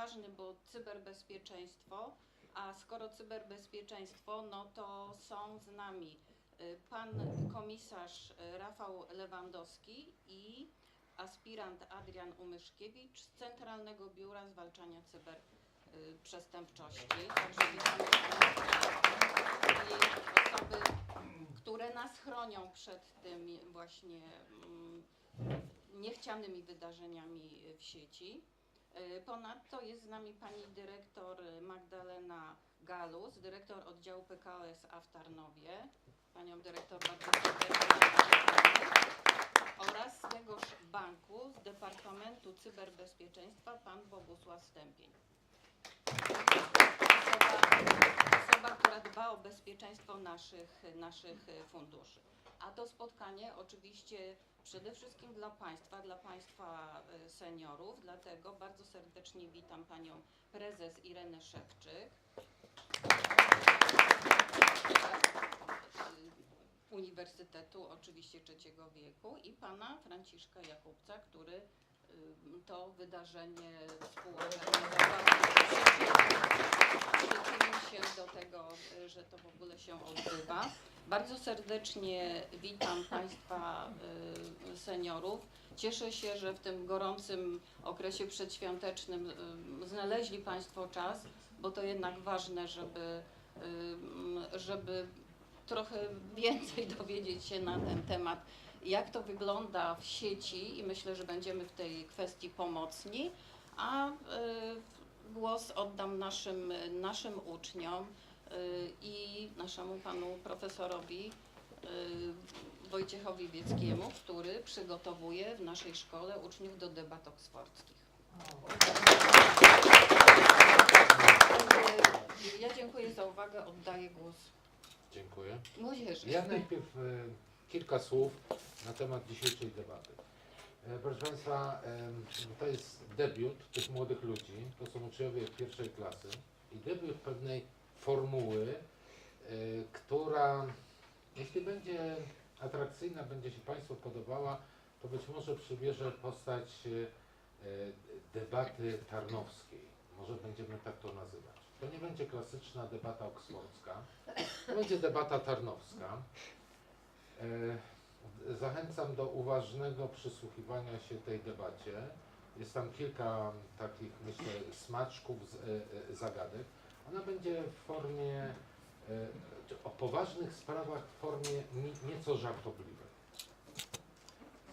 ważny, bo cyberbezpieczeństwo, a skoro cyberbezpieczeństwo, no to są z nami y, pan komisarz y, Rafał Lewandowski i aspirant Adrian Umyszkiewicz z Centralnego Biura Zwalczania Cyberprzestępczości. Także witamy osoby, które nas chronią przed tymi właśnie mm, niechcianymi wydarzeniami w sieci. Y, Ponadto jest z nami pani dyrektor Magdalena Galus, dyrektor oddziału PKO SA w Tarnowie. Panią dyrektor bardzo oraz z tegoż banku, z Departamentu Cyberbezpieczeństwa, pan Bogusław Stępień. Osoba, osoba, która dba o bezpieczeństwo naszych, naszych e, funduszy. A to spotkanie oczywiście przede wszystkim dla Państwa, dla Państwa e, seniorów, dlatego bardzo serdecznie witam Panią Prezes Irenę Szewczyk. e, Uniwersytetu oczywiście trzeciego wieku i Pana Franciszka Jakubca, który y, to wydarzenie współorganizował. Przyczynił się do tego, że to w ogóle się odbywa. Bardzo serdecznie witam Państwa seniorów. Cieszę się, że w tym gorącym okresie przedświątecznym znaleźli Państwo czas, bo to jednak ważne, żeby, żeby trochę więcej dowiedzieć się na ten temat, jak to wygląda w sieci i myślę, że będziemy w tej kwestii pomocni. A y, głos oddam naszym, naszym uczniom y, i naszemu panu profesorowi y, Wojciechowi Wieckiemu, który przygotowuje w naszej szkole uczniów do debat oksfordzkich. Ja dziękuję za uwagę, oddaję głos Dziękuję. młodzieży. Ja najpierw e, kilka słów na temat dzisiejszej debaty. E, Proszę Państwa, em, to jest debiut tych młodych ludzi, to są uczniowie pierwszej klasy i debiut pewnej formuły, e, która jeśli będzie atrakcyjna, będzie się Państwu podobała, to być może przybierze postać e, debaty tarnowskiej. Może będziemy tak to nazywać. To nie będzie klasyczna debata oksfordzka, to będzie debata tarnowska. E, Zachęcam do uważnego przysłuchiwania się tej debacie. Jest tam kilka takich, myślę, smaczków, e, zagadek. Ona będzie w formie, o poważnych sprawach w formie ni- nieco żartobliwej.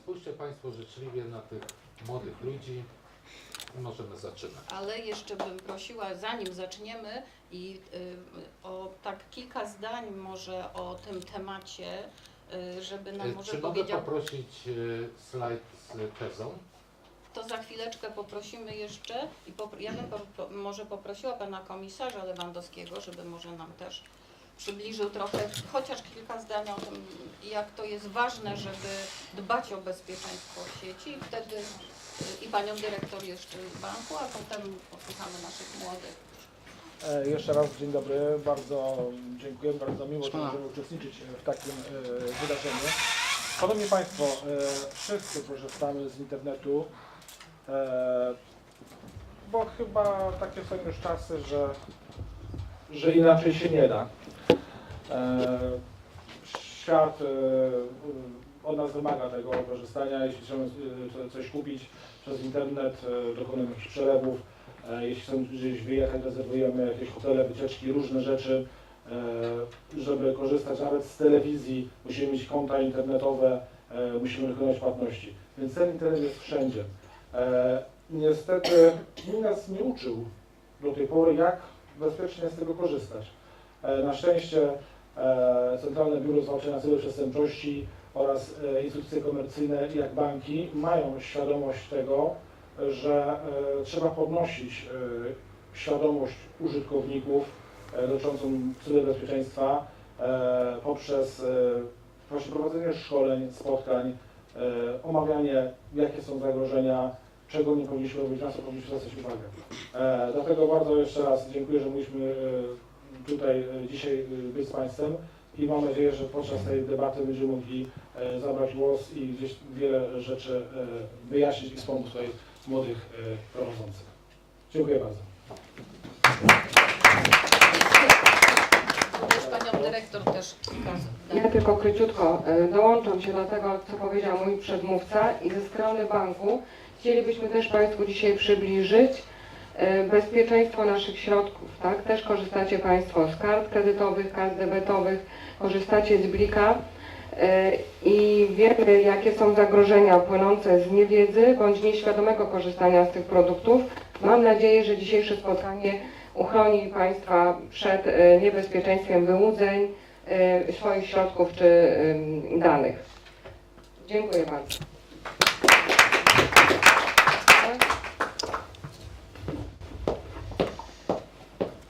Spójrzcie Państwo życzliwie na tych młodych ludzi i możemy zaczynać. Ale jeszcze bym prosiła, zanim zaczniemy, i y, o tak kilka zdań może o tym temacie, y, żeby nam E, może Czy mogę powiedział. poprosić e, slajd z tezą? To za chwileczkę poprosimy jeszcze i popr- ja bym popro- może poprosiła pana komisarza Lewandowskiego, żeby może nam też przybliżył trochę, chociaż kilka zdań o tym, jak to jest ważne, żeby dbać o bezpieczeństwo sieci i wtedy y, i panią dyrektor jeszcze z banku, a potem posłuchamy naszych młodych. E, Jeszcze raz dzień dobry, bardzo dziękuję, bardzo miło, że możemy uczestniczyć w takim e, wydarzeniu. Szanowni Państwo, e, wszyscy korzystamy z internetu, e, bo chyba takie są już czasy, że, że inaczej się nie da. E, Świat e, od nas wymaga tego korzystania, jeśli chcemy e, coś kupić przez internet, dokonujemy jakichś przelewów, Jeśli chcemy gdzieś wyjechać, rezerwujemy jakieś hotele, wycieczki, różne rzeczy, żeby korzystać nawet z telewizji, musimy mieć konta internetowe, musimy wykonywać płatności. Więc ten internet jest wszędzie. Niestety nikt nas nie uczył do tej pory, jak bezpiecznie z tego korzystać. Na szczęście Centralne Biuro Zwalczania Cyberprzestępczości oraz e, instytucje komercyjne, jak banki, mają świadomość tego, że e, trzeba podnosić e, świadomość użytkowników e, dotyczącą cyberbezpieczeństwa e, poprzez e, właśnie prowadzenie szkoleń, spotkań, e, omawianie, jakie są zagrożenia, czego nie powinniśmy robić, na co powinniśmy zwracać uwagę. E, dlatego bardzo jeszcze raz dziękuję, że mogliśmy e, tutaj e, dzisiaj e, być z Państwem i mam nadzieję, że podczas tej debaty będziemy mogli e, zabrać głos i gdzieś wiele rzeczy wyjaśnić i wspomóc tutaj młodych prowadzących. Dziękuję bardzo. Panią dyrektor też Ja tylko króciutko dołączam się do tego, co powiedział mój przedmówca i ze strony banku chcielibyśmy też Państwu dzisiaj przybliżyć bezpieczeństwo naszych środków. Tak? Też korzystacie Państwo z kart kredytowych, kart debetowych, korzystacie z Blika e, i wiemy, jakie są zagrożenia płynące z niewiedzy bądź nieświadomego korzystania z tych produktów. Mam nadzieję, że dzisiejsze spotkanie uchroni Państwa przed e, niebezpieczeństwem wyłudzeń, e, swoich środków czy danych. Dziękuję bardzo.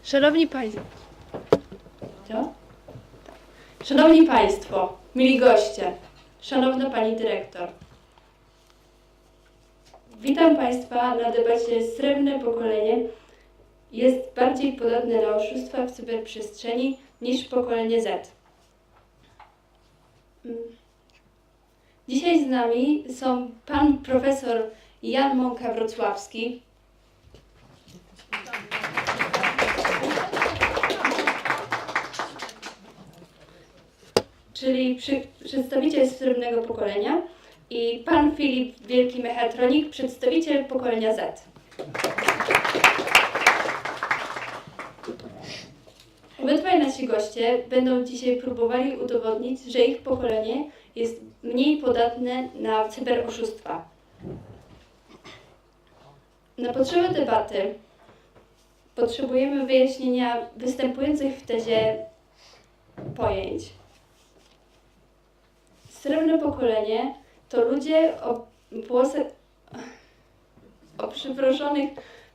Szanowni Państwo. Szanowni Państwo, mili goście, Szanowna Pani Dyrektor. Witam Państwa na debacie Srebrne pokolenie jest bardziej podatne na oszustwa w cyberprzestrzeni niż pokolenie Z. Dzisiaj z nami są pan profesor Jan Mąka-Wrocławski, czyli przy, przedstawiciel srebrnego pokolenia i pan Filip Wielki Mechatronik, przedstawiciel pokolenia Z. Obydwaj nasi goście będą dzisiaj próbowali udowodnić, że ich pokolenie jest mniej podatne na cyberoszustwa. Na potrzeby debaty potrzebujemy wyjaśnienia występujących w tezie pojęć. Srebrne pokolenie to ludzie o włosach, o przyproszonych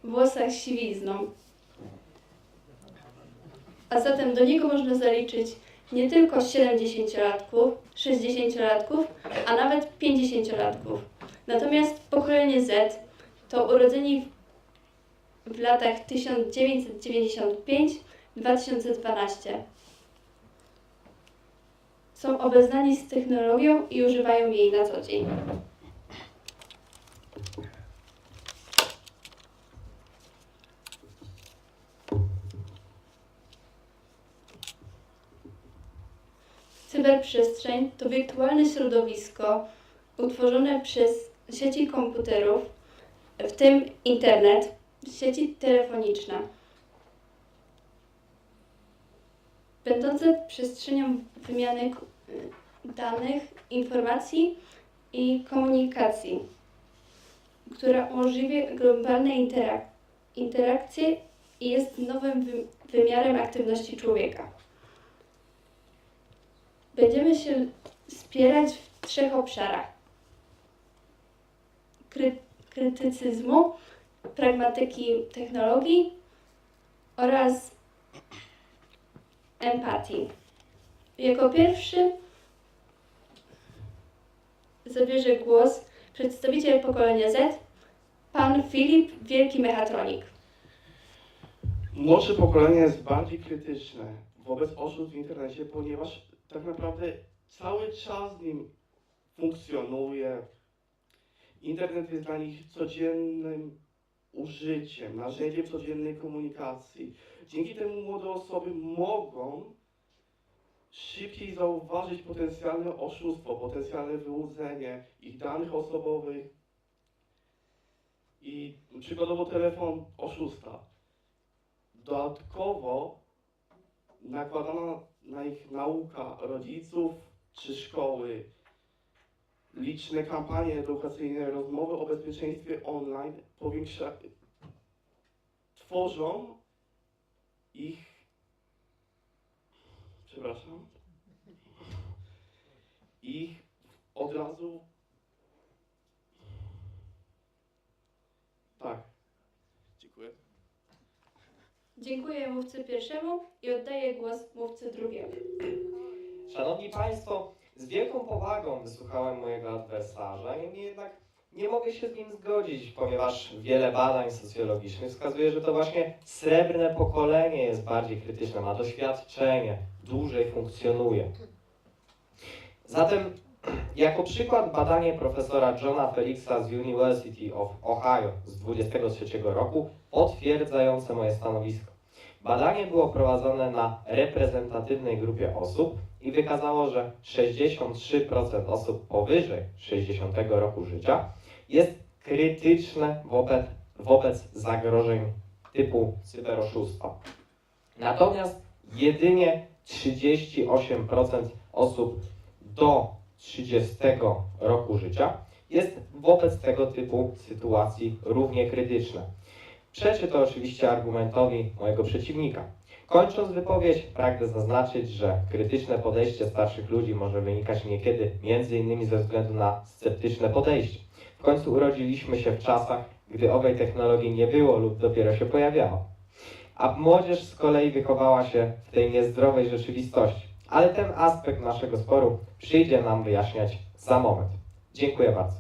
włosach siwizną. A zatem do niego można zaliczyć nie tylko 70-latków, 60-latków, a nawet 50-latków. Natomiast pokolenie Z to urodzeni w latach 1995-2012 są obeznani z technologią i używają jej na co dzień. Cyberprzestrzeń to wirtualne środowisko utworzone przez sieci komputerów, w tym internet, sieci telefoniczne, będące przestrzenią wymiany danych, informacji i komunikacji, która umożliwia globalne interak- interakcje i jest nowym wy- wymiarem aktywności człowieka. Będziemy się spierać w trzech obszarach. Kry- krytycyzmu, pragmatyki technologii oraz empatii. Jako pierwszy zabierze głos przedstawiciel pokolenia Z, pan Filip Wielki Mechatronik. Młodsze pokolenie jest bardziej krytyczne wobec oszustw w internecie, ponieważ tak naprawdę cały czas z nim funkcjonuje. Internet jest dla nich codziennym użyciem, narzędziem codziennej komunikacji. Dzięki temu młode osoby mogą szybciej zauważyć potencjalne oszustwo, potencjalne wyłudzenie ich danych osobowych i przykładowo telefon oszusta. Dodatkowo nakładana na ich nauka rodziców czy szkoły, liczne kampanie edukacyjne, rozmowy o bezpieczeństwie online powiększa, tworzą ich, przepraszam, ich od razu, tak, dziękuję. Dziękuję mówcy pierwszemu i oddaję głos mówcy drugiemu. Szanowni Państwo, z wielką powagą wysłuchałem mojego adwersarza, niemniej jednak nie mogę się z nim zgodzić, ponieważ wiele badań socjologicznych wskazuje, że to właśnie srebrne pokolenie jest bardziej krytyczne, ma doświadczenie, dłużej funkcjonuje. Zatem Jako przykład badanie profesora Johna Felixa z University of Ohio z 23 roku potwierdzające moje stanowisko. Badanie było prowadzone na reprezentatywnej grupie osób i wykazało, że 63% osób powyżej 60 roku życia jest krytyczne wobec, wobec zagrożeń typu cyberoszustwa. Natomiast jedynie 38% osób do 30 roku życia jest wobec tego typu sytuacji równie krytyczne. Przeczy to oczywiście argumentowi mojego przeciwnika. Kończąc wypowiedź, pragnę zaznaczyć, że krytyczne podejście starszych ludzi może wynikać niekiedy m.in. ze względu na sceptyczne podejście. W końcu urodziliśmy się w czasach, gdy owej technologii nie było lub dopiero się pojawiała. A młodzież z kolei wychowała się w tej niezdrowej rzeczywistości. Ale ten aspekt naszego sporu przyjdzie nam wyjaśniać za moment. Dziękuję bardzo.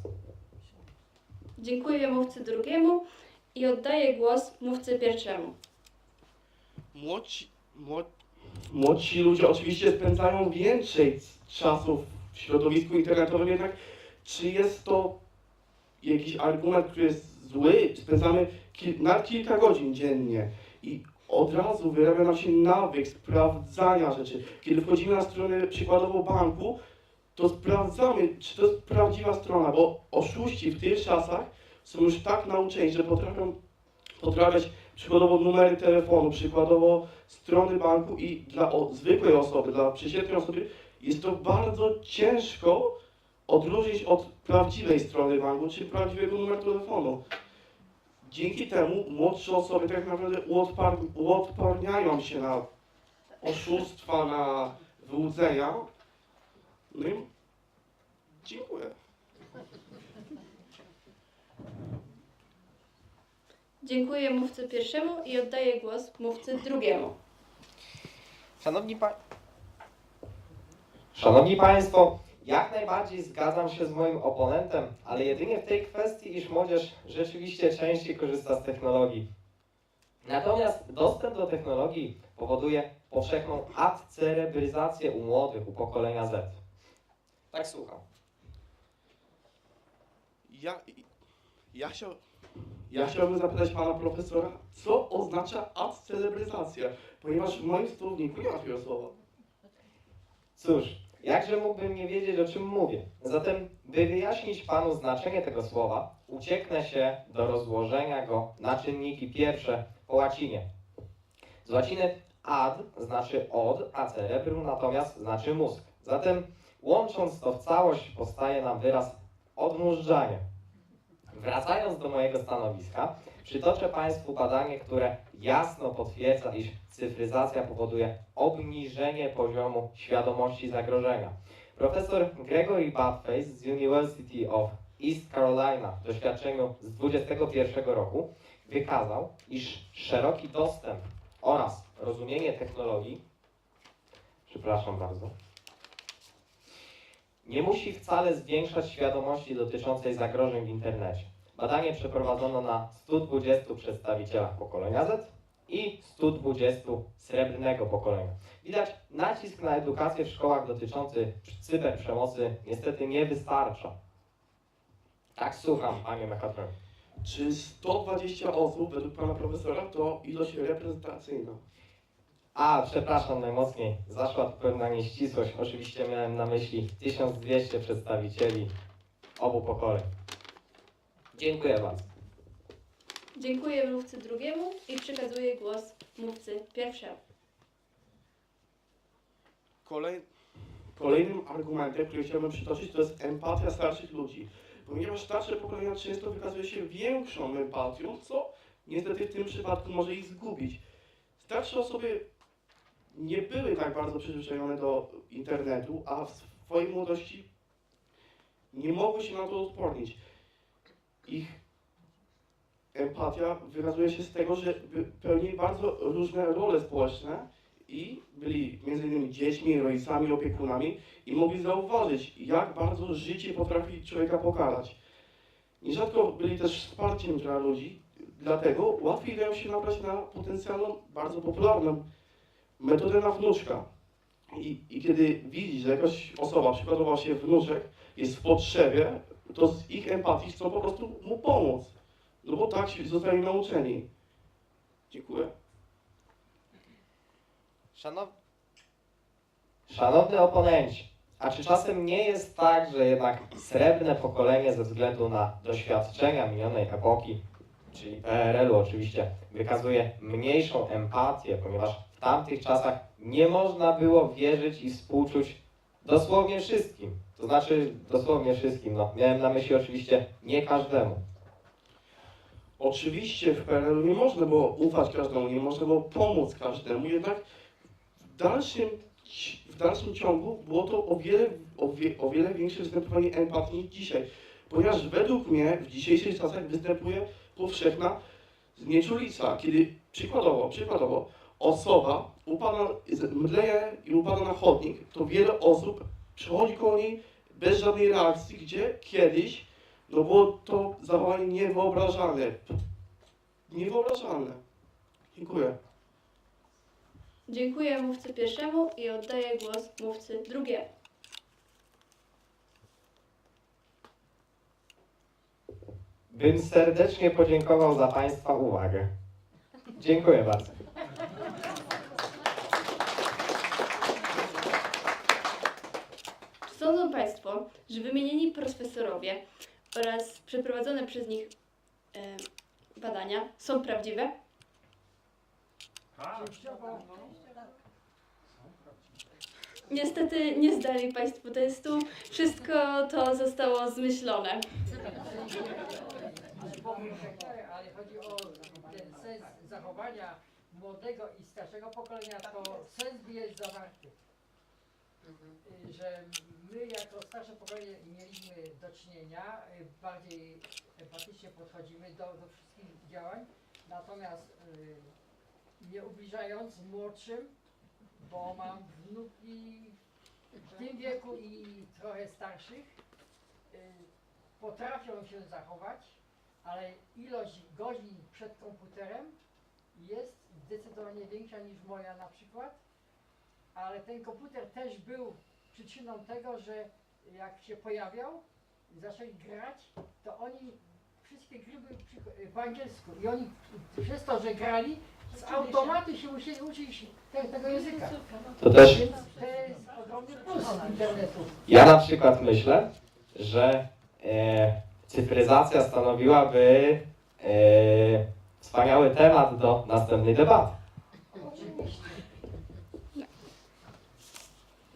Dziękuję mówcy drugiemu i oddaję głos mówcy pierwszemu. Młodzi, młod, młodsi ludzie oczywiście spędzają więcej czasu w środowisku internetowym, jednak czy jest to jakiś argument, który jest zły? Spędzamy kil, na kilka godzin dziennie i od razu wyrabia nam się nawyk sprawdzania rzeczy. Kiedy wchodzimy na stronę przykładowo banku, to sprawdzamy, czy to jest prawdziwa strona, bo oszuści w tych czasach są już tak nauczeni, że potrafią podrabiać przykładowo numery telefonu, przykładowo strony banku i dla o, zwykłej osoby, dla przeciętnej osoby jest to bardzo ciężko odróżnić od prawdziwej strony banku czy prawdziwego numeru telefonu. Dzięki temu młodsze osoby tak naprawdę uodpar, uodparniają się na oszustwa, na wyłudzenia. No i dziękuję. Dziękuję mówcy pierwszemu i oddaję głos mówcy drugiemu. Szanowni, pa... Szanowni Państwo, jak najbardziej zgadzam się z moim oponentem, ale jedynie w tej kwestii, iż młodzież rzeczywiście częściej korzysta z technologii. Natomiast dostęp do technologii powoduje powszechną adcerebryzację u młodych, u pokolenia Z. Tak słucham. Ja, ja, chciał, ja chciałbym zapytać pana profesora, co oznacza adcelebryzacja, ponieważ w moim słowniku nie ma takiego słowa. Cóż, jakże mógłbym nie wiedzieć, o czym mówię? Zatem, by wyjaśnić Panu znaczenie tego słowa, ucieknę się do rozłożenia go na czynniki pierwsze po łacinie. Z łaciny ad znaczy od, a cerebrum natomiast znaczy mózg. Zatem, łącząc to w całość, powstaje nam wyraz odmurzanie. Wracając do mojego stanowiska, przytoczę Państwu badanie, które jasno potwierdza, iż cyfryzacja powoduje obniżenie poziomu świadomości zagrożenia. Profesor Gregory Badface z University of East Carolina w doświadczeniu z 2021 roku wykazał, iż szeroki dostęp oraz rozumienie technologii, przepraszam bardzo, nie musi wcale zwiększać świadomości dotyczącej zagrożeń w internecie. Badanie przeprowadzono na 120 przedstawicielach pokolenia Z i 120 srebrnego pokolenia. Widać, nacisk na edukację w szkołach dotyczący cyberprzemocy niestety nie wystarcza. Tak, słucham, panie Mechatron. Czy 120 osób według pana profesora to ilość reprezentacyjna? A, przepraszam najmocniej, zaszła tu pewna nieścisłość. Oczywiście miałem na myśli 1200 przedstawicieli obu pokoleń. Dziękuję bardzo. Dziękuję mówcy drugiemu i przekazuję głos mówcy pierwszemu. Kolej, kolejnym argumentem, który chciałbym przytoczyć, to jest empatia starszych ludzi. Ponieważ starsze pokolenia często wykazuje się większą empatią, co niestety w tym przypadku może ich zgubić. Starsze osoby nie były tak bardzo przyzwyczajone do internetu, a w swojej młodości nie mogły się na to odpornić. Ich empatia wykazuje się z tego, że pełnili bardzo różne role społeczne i byli między innymi dziećmi, rodzicami, opiekunami i mogli zauważyć, jak bardzo życie potrafi człowieka pokarać. Nierzadko byli też wsparciem dla ludzi, dlatego łatwiej dają się nabrać na potencjalną, bardzo popularną metodę na wnuczka. I, I kiedy widzi, że jakaś osoba, przykładowo się wnuczek, jest w potrzebie, to z ich empatii chcą po prostu mu pomóc. No bo tak się zostali nauczeni. Dziękuję. Szanow... Szanowny oponenci, a czy czasem nie jest tak, że jednak srebrne pokolenie ze względu na doświadczenia minionej epoki, czyli PRL-u oczywiście, wykazuje mniejszą empatię, ponieważ w tamtych czasach nie można było wierzyć i współczuć dosłownie wszystkim. To znaczy dosłownie wszystkim, no. Miałem na myśli oczywiście nie każdemu. Oczywiście w PRL-u nie można było ufać każdemu, nie można było pomóc każdemu, jednak w dalszym, w dalszym ciągu było to o wiele, o, wie, o wiele większe występowanie empatii niż dzisiaj. Ponieważ według mnie w dzisiejszych czasach występuje powszechna znieczulica, kiedy przykładowo, przykładowo osoba upada, mdleje i upada na chodnik, to wiele osób przechodzi koło niej bez żadnej reakcji, gdzie kiedyś no było to zachowanie niewyobrażalne. Niewyobrażalne. Dziękuję. Dziękuję mówcy pierwszemu i oddaję głos mówcy drugiemu. Bym serdecznie podziękował za Państwa uwagę. Dziękuję bardzo. Czy sądzą Państwo, że wymienieni profesorowie oraz przeprowadzone przez nich e, badania są prawdziwe? Niestety nie zdali Państwo testu. Wszystko to zostało zmyślone. ale chodzi o ten sens zachowania młodego i starszego pokolenia, to sens jest zawarty. Y, Że my jako starsze pokolenie mieliśmy do czynienia, y, bardziej empatycznie podchodzimy do, do wszystkich działań, natomiast y, nie ubliżając młodszym, bo mam wnuki w tym wieku i trochę starszych, y, potrafią się zachować, ale ilość godzin przed komputerem jest zdecydowanie większa niż moja na przykład, ale ten komputer też był przyczyną tego, że jak się pojawiał, zaczęli grać, to oni wszystkie gry były przy- po angielsku i oni przez to, że grali, z automatu się musieli uczyć te, tego języka. To też Więc to jest ogromny plus internetu. ja na przykład myślę, że e, cyfryzacja stanowiłaby e, wspaniały temat do następnej debaty.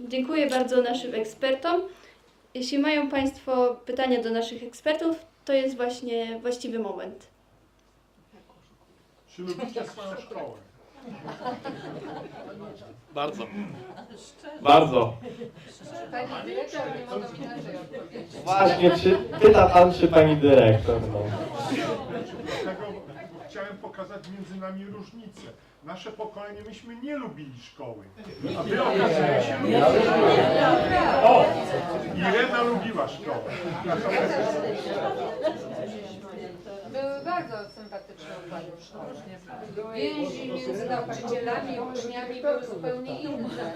Dziękuję bardzo naszym ekspertom. Jeśli mają Państwo pytania do naszych ekspertów, to jest właśnie właściwy moment. Czy lubicie swoją szkołę? Bardzo. Bardzo. Pani dyrektor nie mogą inaczej odpowiedzieć. Właśnie, czy, pyta Pan, czy Pani Dyrektor? No. Dlatego chciałem pokazać między nami różnicę. Nasze pokolenie, myśmy nie lubili szkoły. A wy okazuje się lubicie. O! Irena lubiła szkołę. Były bardzo sympatyczne układy w szkole. Więzi między nauczycielami i uczniami były zupełnie inne.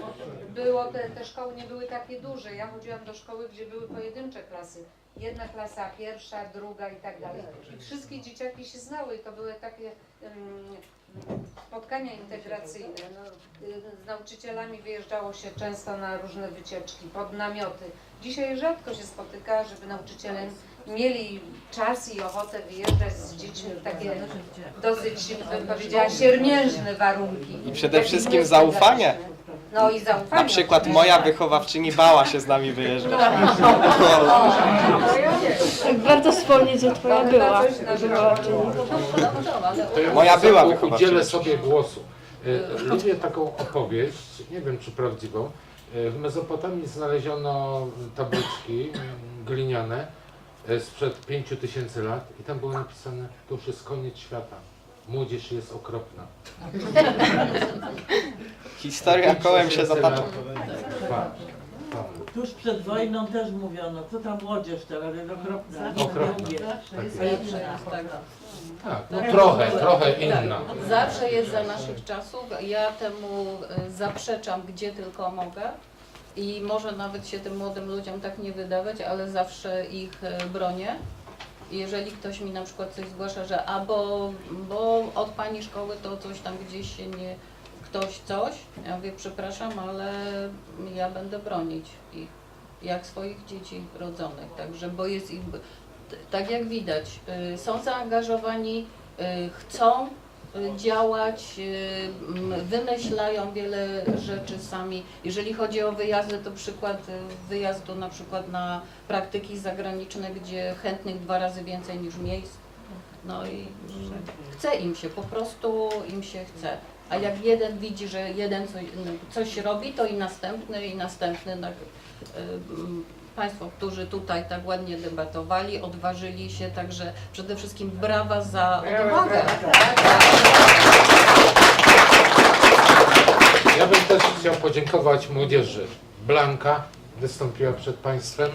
Było te, te szkoły nie były takie duże. Ja chodziłam do szkoły, gdzie były pojedyncze klasy. Jedna klasa, pierwsza, druga i tak dalej. I wszystkie dzieciaki się znały. To były takie em, spotkania integracyjne. No, z nauczycielami wyjeżdżało się często na różne wycieczki, pod namioty. Dzisiaj rzadko się spotyka, żeby nauczyciele mieli czas i ochotę wyjeżdżać z dziećmi w takie dosyć, bym powiedziała, siermiężne warunki. I przede wszystkim zaufanie. No i zaufanie. Na przykład moja wychowawczyni bała się z nami wyjeżdżać. Tak bardzo wspomnieć, że Twoja była wychowawczyni. Moja była udzielę wychowawczynią. sobie głosu. E, Lubię taką opowieść, nie wiem czy prawdziwą. E, W Mezopotamii znaleziono tabliczki mm, gliniane e, sprzed 5000 lat i tam było napisane, to już jest koniec świata. Młodzież jest okropna. Historia kołem się zatacza. Trwa. Tuż przed wojną też mówiono, co tam młodzież teraz jest okropna. Okropna. Lubię. Tak jest. Zawsze jest tak. Tak, no trochę, trochę inna. Tak, zawsze jest za naszych czasów. Ja temu y, zaprzeczam, gdzie tylko mogę. I może nawet się tym młodym ludziom tak nie wydawać, ale zawsze ich y, bronię. I Jeżeli ktoś mi na przykład coś zgłasza, że a bo, bo od pani szkoły to coś tam gdzieś się nie, ktoś coś, ja mówię przepraszam, ale ja będę bronić ich jak swoich dzieci rodzonych. Także bo jest ich, tak jak widać, y, są zaangażowani, y, chcą y, działać, wymyślają wiele rzeczy sami. Jeżeli chodzi o wyjazdy, to przykład wyjazdu na przykład na praktyki zagraniczne, gdzie chętnych dwa razy więcej niż miejsc. No i mm, chce im się, po prostu im się chce. A jak jeden widzi, że jeden coś, coś robi, to i następny, i następny. Tak, y, Państwo, którzy tutaj tak ładnie debatowali, odważyli się, także przede wszystkim brawa za odwagę. Ja bym też chciał podziękować młodzieży. Blanka wystąpiła przed Państwem.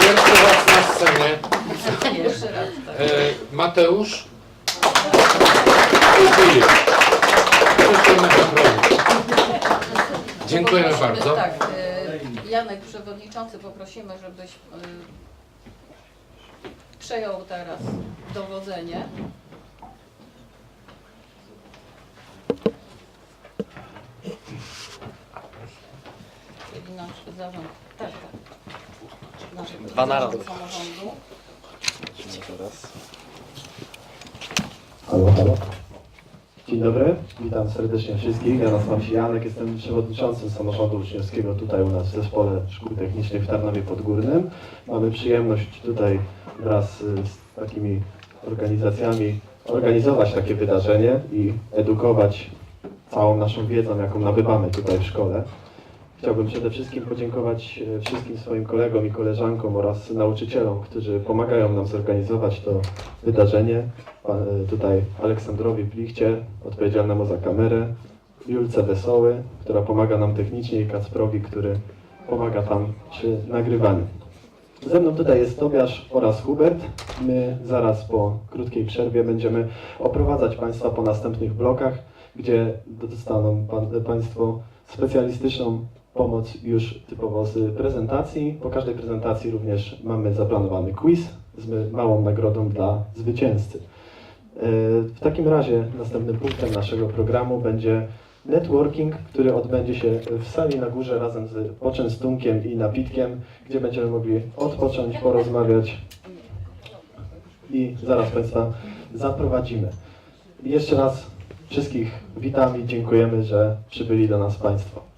Pierwszy raz na scenie. Jeszcze raz. Tak. E, Mateusz Dziękujemy Poprosimy, bardzo. Tak, y, Janek Przewodniczący, poprosimy, żebyś y, przejął teraz dowodzenie. Czyli nasz zarząd, tak, tak. Nasz Dwa narody. zarząd samorządu. Halo, halo. Dzień dobry, witam serdecznie wszystkich. Ja nazywam się Janek, jestem przewodniczącym samorządu uczniowskiego tutaj u nas w Zespole Szkół Technicznych w Tarnowie Podgórnym. Mamy przyjemność tutaj wraz z takimi organizacjami organizować takie wydarzenie i edukować całą naszą wiedzą, jaką nabywamy tutaj w szkole. Chciałbym przede wszystkim podziękować e, wszystkim swoim kolegom i koleżankom oraz nauczycielom, którzy pomagają nam zorganizować to wydarzenie. E, tutaj Aleksandrowi Plichcie, odpowiedzialnemu za kamerę, Julce Wesoły, która pomaga nam technicznie i Kacprowi, który pomaga tam przy nagrywaniu. Ze mną tutaj jest Tobiasz oraz Hubert. My zaraz po krótkiej przerwie będziemy oprowadzać Państwa po następnych blokach, gdzie dostaną pan, Państwo specjalistyczną pomoc już typowo z prezentacji. Po każdej prezentacji również mamy zaplanowany quiz z małą nagrodą dla zwycięzcy. E, W takim razie następnym punktem naszego programu będzie networking, który odbędzie się w sali na górze razem z poczęstunkiem i napitkiem, gdzie będziemy mogli odpocząć, porozmawiać i zaraz Państwa zaprowadzimy. Jeszcze raz wszystkich witam i dziękujemy, że przybyli do nas Państwo.